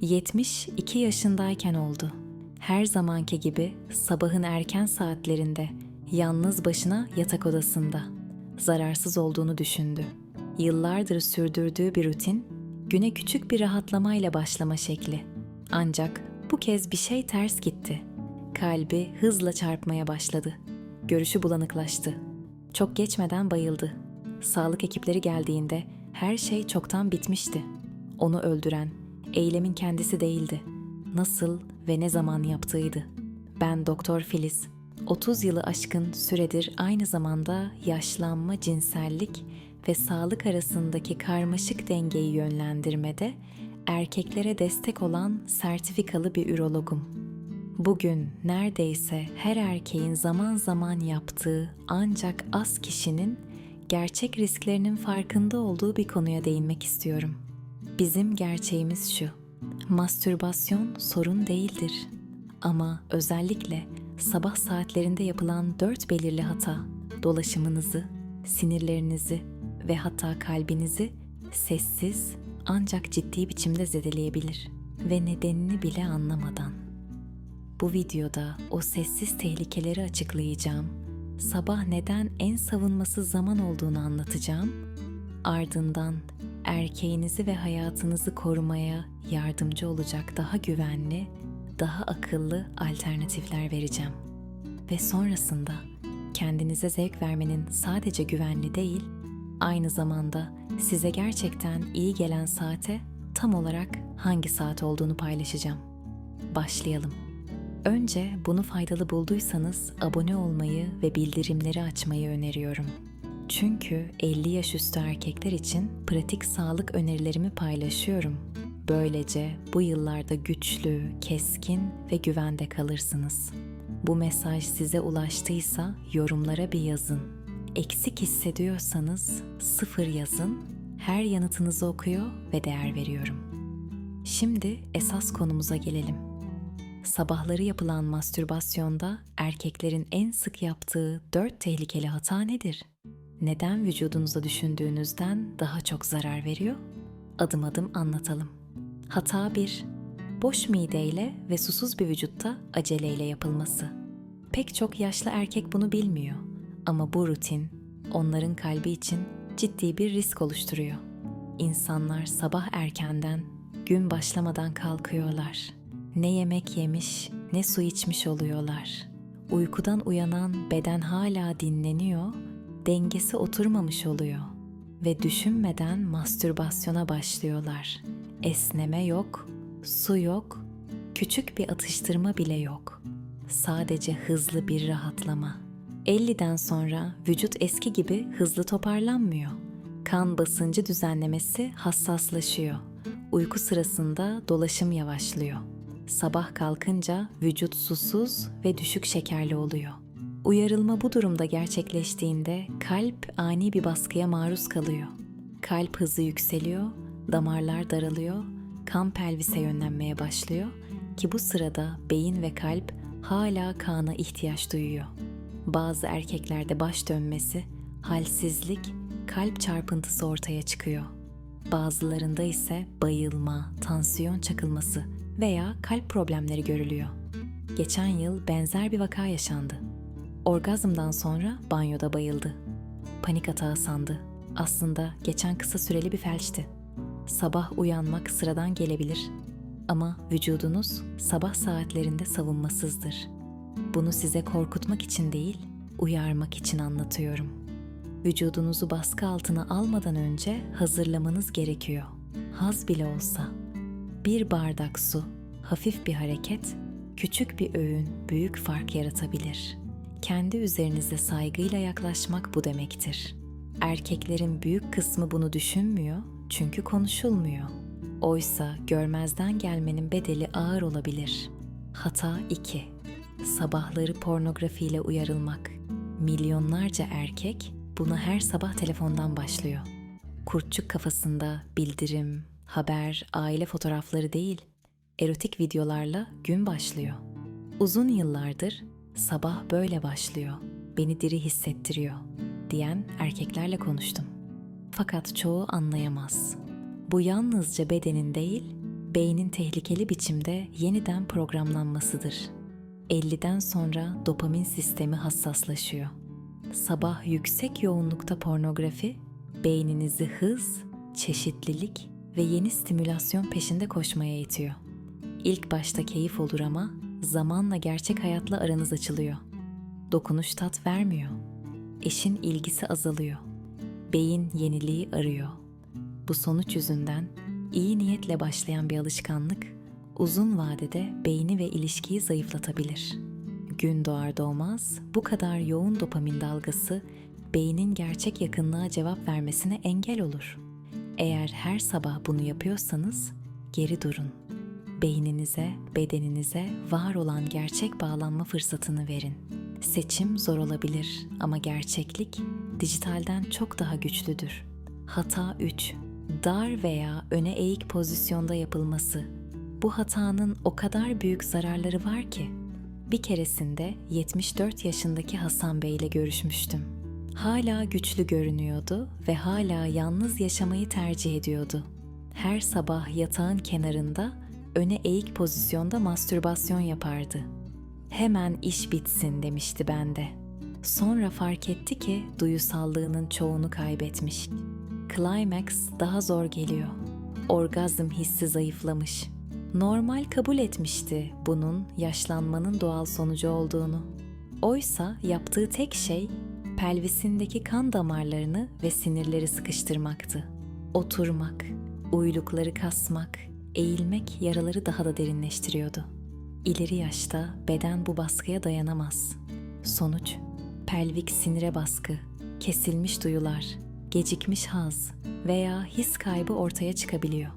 72 yaşındayken oldu. Her zamanki gibi sabahın erken saatlerinde yalnız başına yatak odasında zararsız olduğunu düşündü. Yıllardır sürdürdüğü bir rutin güne küçük bir rahatlamayla başlama şekli. Ancak bu kez bir şey ters gitti. Kalbi hızla çarpmaya başladı. Görüşü bulanıklaştı. Çok geçmeden bayıldı. Sağlık ekipleri geldiğinde her şey çoktan bitmişti. Onu öldüren eylemin kendisi değildi. Nasıl ve ne zaman yaptığıydı. Ben Doktor Filiz. 30 yılı aşkın süredir aynı zamanda yaşlanma, cinsellik ve sağlık arasındaki karmaşık dengeyi yönlendirmede erkeklere destek olan sertifikalı bir ürologum. Bugün neredeyse her erkeğin zaman zaman yaptığı ancak az kişinin gerçek risklerinin farkında olduğu bir konuya değinmek istiyorum. Bizim gerçeğimiz şu. Mastürbasyon sorun değildir. Ama özellikle sabah saatlerinde yapılan dört belirli hata dolaşımınızı, sinirlerinizi ve hatta kalbinizi sessiz ancak ciddi biçimde zedeleyebilir ve nedenini bile anlamadan. Bu videoda o sessiz tehlikeleri açıklayacağım. Sabah neden en savunmasız zaman olduğunu anlatacağım. Ardından erkeğinizi ve hayatınızı korumaya yardımcı olacak daha güvenli, daha akıllı alternatifler vereceğim. Ve sonrasında kendinize zevk vermenin sadece güvenli değil, aynı zamanda size gerçekten iyi gelen saate tam olarak hangi saat olduğunu paylaşacağım. Başlayalım. Önce bunu faydalı bulduysanız abone olmayı ve bildirimleri açmayı öneriyorum. Çünkü 50 yaş üstü erkekler için pratik sağlık önerilerimi paylaşıyorum. Böylece bu yıllarda güçlü, keskin ve güvende kalırsınız. Bu mesaj size ulaştıysa yorumlara bir yazın. Eksik hissediyorsanız sıfır yazın. Her yanıtınızı okuyor ve değer veriyorum. Şimdi esas konumuza gelelim. Sabahları yapılan mastürbasyonda erkeklerin en sık yaptığı dört tehlikeli hata nedir? Neden vücudunuza düşündüğünüzden daha çok zarar veriyor? Adım adım anlatalım. Hata 1. Boş mideyle ve susuz bir vücutta aceleyle yapılması. Pek çok yaşlı erkek bunu bilmiyor ama bu rutin onların kalbi için ciddi bir risk oluşturuyor. İnsanlar sabah erkenden gün başlamadan kalkıyorlar. Ne yemek yemiş, ne su içmiş oluyorlar. Uykudan uyanan beden hala dinleniyor, dengesi oturmamış oluyor ve düşünmeden mastürbasyona başlıyorlar. Esneme yok, su yok, küçük bir atıştırma bile yok. Sadece hızlı bir rahatlama. 50'den sonra vücut eski gibi hızlı toparlanmıyor. Kan basıncı düzenlemesi hassaslaşıyor. Uyku sırasında dolaşım yavaşlıyor. Sabah kalkınca vücut susuz ve düşük şekerli oluyor. Uyarılma bu durumda gerçekleştiğinde kalp ani bir baskıya maruz kalıyor. Kalp hızı yükseliyor, damarlar daralıyor, kan pelvise yönlenmeye başlıyor ki bu sırada beyin ve kalp hala kana ihtiyaç duyuyor. Bazı erkeklerde baş dönmesi, halsizlik, kalp çarpıntısı ortaya çıkıyor. Bazılarında ise bayılma, tansiyon çakılması veya kalp problemleri görülüyor. Geçen yıl benzer bir vaka yaşandı. Orgazmdan sonra banyoda bayıldı. Panik atağı sandı. Aslında geçen kısa süreli bir felçti. Sabah uyanmak sıradan gelebilir ama vücudunuz sabah saatlerinde savunmasızdır. Bunu size korkutmak için değil, uyarmak için anlatıyorum. Vücudunuzu baskı altına almadan önce hazırlamanız gerekiyor. Haz bile olsa. Bir bardak su, hafif bir hareket, küçük bir öğün büyük fark yaratabilir. Kendi üzerinize saygıyla yaklaşmak bu demektir. Erkeklerin büyük kısmı bunu düşünmüyor çünkü konuşulmuyor. Oysa görmezden gelmenin bedeli ağır olabilir. Hata 2. Sabahları pornografiyle uyarılmak. Milyonlarca erkek buna her sabah telefondan başlıyor. Kurtçuk kafasında bildirim, haber, aile fotoğrafları değil, erotik videolarla gün başlıyor. Uzun yıllardır sabah böyle başlıyor, beni diri hissettiriyor diyen erkeklerle konuştum. Fakat çoğu anlayamaz. Bu yalnızca bedenin değil, beynin tehlikeli biçimde yeniden programlanmasıdır. 50'den sonra dopamin sistemi hassaslaşıyor. Sabah yüksek yoğunlukta pornografi beyninizi hız, çeşitlilik ve yeni stimülasyon peşinde koşmaya itiyor. İlk başta keyif olur ama zamanla gerçek hayatla aranız açılıyor. Dokunuş tat vermiyor. Eşin ilgisi azalıyor. Beyin yeniliği arıyor. Bu sonuç yüzünden iyi niyetle başlayan bir alışkanlık uzun vadede beyni ve ilişkiyi zayıflatabilir. Gün doğar doğmaz bu kadar yoğun dopamin dalgası beynin gerçek yakınlığa cevap vermesine engel olur. Eğer her sabah bunu yapıyorsanız geri durun. Beyninize, bedeninize var olan gerçek bağlanma fırsatını verin. Seçim zor olabilir ama gerçeklik dijitalden çok daha güçlüdür. Hata 3. Dar veya öne eğik pozisyonda yapılması. Bu hatanın o kadar büyük zararları var ki. Bir keresinde 74 yaşındaki Hasan Bey ile görüşmüştüm. Hala güçlü görünüyordu ve hala yalnız yaşamayı tercih ediyordu. Her sabah yatağın kenarında öne eğik pozisyonda mastürbasyon yapardı. Hemen iş bitsin demişti bende. Sonra fark etti ki duyusallığının çoğunu kaybetmiş. Climax daha zor geliyor. Orgazm hissi zayıflamış. Normal kabul etmişti bunun yaşlanmanın doğal sonucu olduğunu. Oysa yaptığı tek şey pelvisindeki kan damarlarını ve sinirleri sıkıştırmaktı. Oturmak, uylukları kasmak, eğilmek yaraları daha da derinleştiriyordu. İleri yaşta beden bu baskıya dayanamaz. Sonuç, pelvik sinire baskı, kesilmiş duyular, gecikmiş haz veya his kaybı ortaya çıkabiliyor.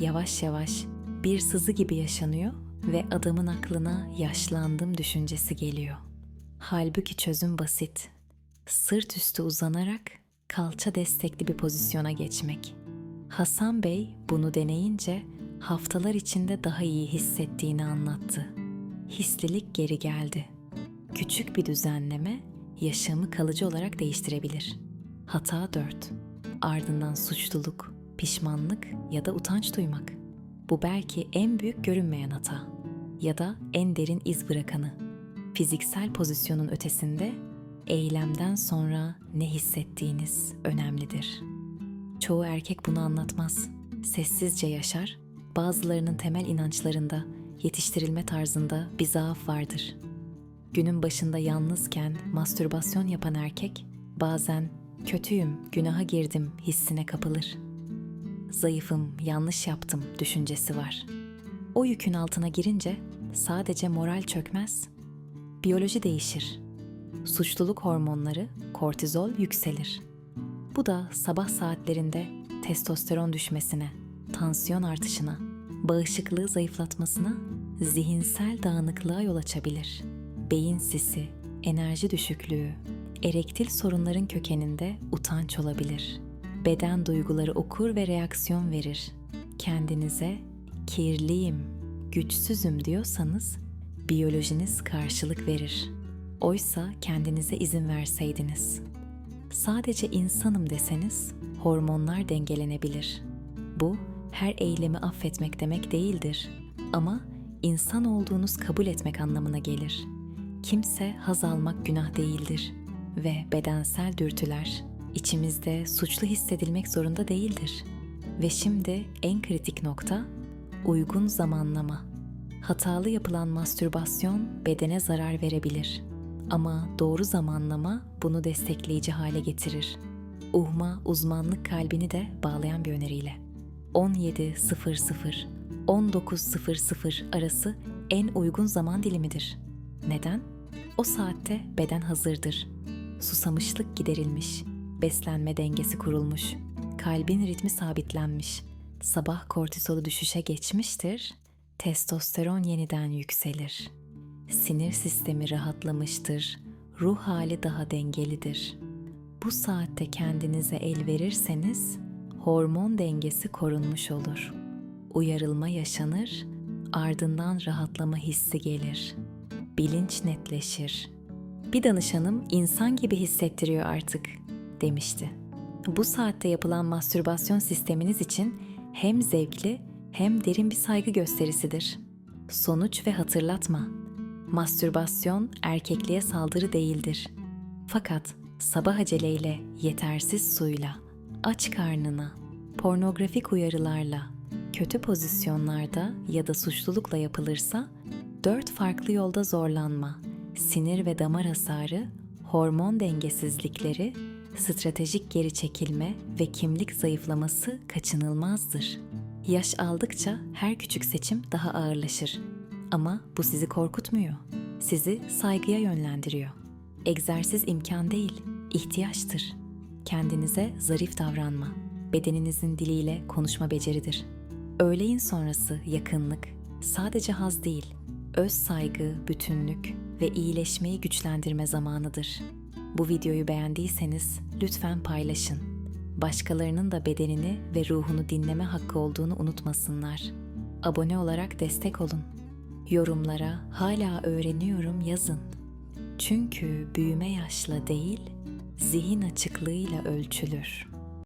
Yavaş yavaş bir sızı gibi yaşanıyor ve adamın aklına yaşlandım düşüncesi geliyor. Halbuki çözüm basit. Sırt üstü uzanarak kalça destekli bir pozisyona geçmek. Hasan Bey bunu deneyince haftalar içinde daha iyi hissettiğini anlattı. Hislilik geri geldi. Küçük bir düzenleme yaşamı kalıcı olarak değiştirebilir. Hata 4. Ardından suçluluk, pişmanlık ya da utanç duymak. Bu belki en büyük görünmeyen hata ya da en derin iz bırakanı. Fiziksel pozisyonun ötesinde eylemden sonra ne hissettiğiniz önemlidir. Çoğu erkek bunu anlatmaz. Sessizce yaşar. Bazılarının temel inançlarında, yetiştirilme tarzında bir zaaf vardır. Günün başında yalnızken mastürbasyon yapan erkek bazen kötüyüm, günaha girdim hissine kapılır. Zayıfım, yanlış yaptım düşüncesi var. O yükün altına girince sadece moral çökmez, biyoloji değişir. Suçluluk hormonları, kortizol yükselir. Bu da sabah saatlerinde testosteron düşmesine, tansiyon artışına, bağışıklığı zayıflatmasına, zihinsel dağınıklığa yol açabilir. Beyin sisi, enerji düşüklüğü, erektil sorunların kökeninde utanç olabilir. Beden duyguları okur ve reaksiyon verir. Kendinize kirliyim, güçsüzüm diyorsanız biyolojiniz karşılık verir. Oysa kendinize izin verseydiniz. Sadece insanım deseniz hormonlar dengelenebilir. Bu her eylemi affetmek demek değildir ama insan olduğunuz kabul etmek anlamına gelir. Kimse haz almak günah değildir ve bedensel dürtüler içimizde suçlu hissedilmek zorunda değildir. Ve şimdi en kritik nokta uygun zamanlama. Hatalı yapılan mastürbasyon bedene zarar verebilir. Ama doğru zamanlama bunu destekleyici hale getirir. Uhma uzmanlık kalbini de bağlayan bir öneriyle. 17.00 19.00 arası en uygun zaman dilimidir. Neden? O saatte beden hazırdır. Susamışlık giderilmiş, beslenme dengesi kurulmuş, kalbin ritmi sabitlenmiş, sabah kortizolu düşüşe geçmiştir, testosteron yeniden yükselir. Sinir sistemi rahatlamıştır, ruh hali daha dengelidir. Bu saatte kendinize el verirseniz hormon dengesi korunmuş olur. Uyarılma yaşanır, ardından rahatlama hissi gelir. Bilinç netleşir. Bir danışanım insan gibi hissettiriyor artık demişti. Bu saatte yapılan mastürbasyon sisteminiz için hem zevkli hem derin bir saygı gösterisidir. Sonuç ve hatırlatma. Mastürbasyon erkekliğe saldırı değildir. Fakat sabah aceleyle, yetersiz suyla, aç karnına, pornografik uyarılarla, kötü pozisyonlarda ya da suçlulukla yapılırsa dört farklı yolda zorlanma, sinir ve damar hasarı, hormon dengesizlikleri, stratejik geri çekilme ve kimlik zayıflaması kaçınılmazdır. Yaş aldıkça her küçük seçim daha ağırlaşır. Ama bu sizi korkutmuyor. Sizi saygıya yönlendiriyor. Egzersiz imkan değil, ihtiyaçtır. Kendinize zarif davranma. Bedeninizin diliyle konuşma beceridir. Öğleyin sonrası yakınlık sadece haz değil, öz saygı, bütünlük ve iyileşmeyi güçlendirme zamanıdır. Bu videoyu beğendiyseniz lütfen paylaşın. Başkalarının da bedenini ve ruhunu dinleme hakkı olduğunu unutmasınlar. Abone olarak destek olun. Yorumlara hala öğreniyorum yazın. Çünkü büyüme yaşla değil, zihin açıklığıyla ölçülür.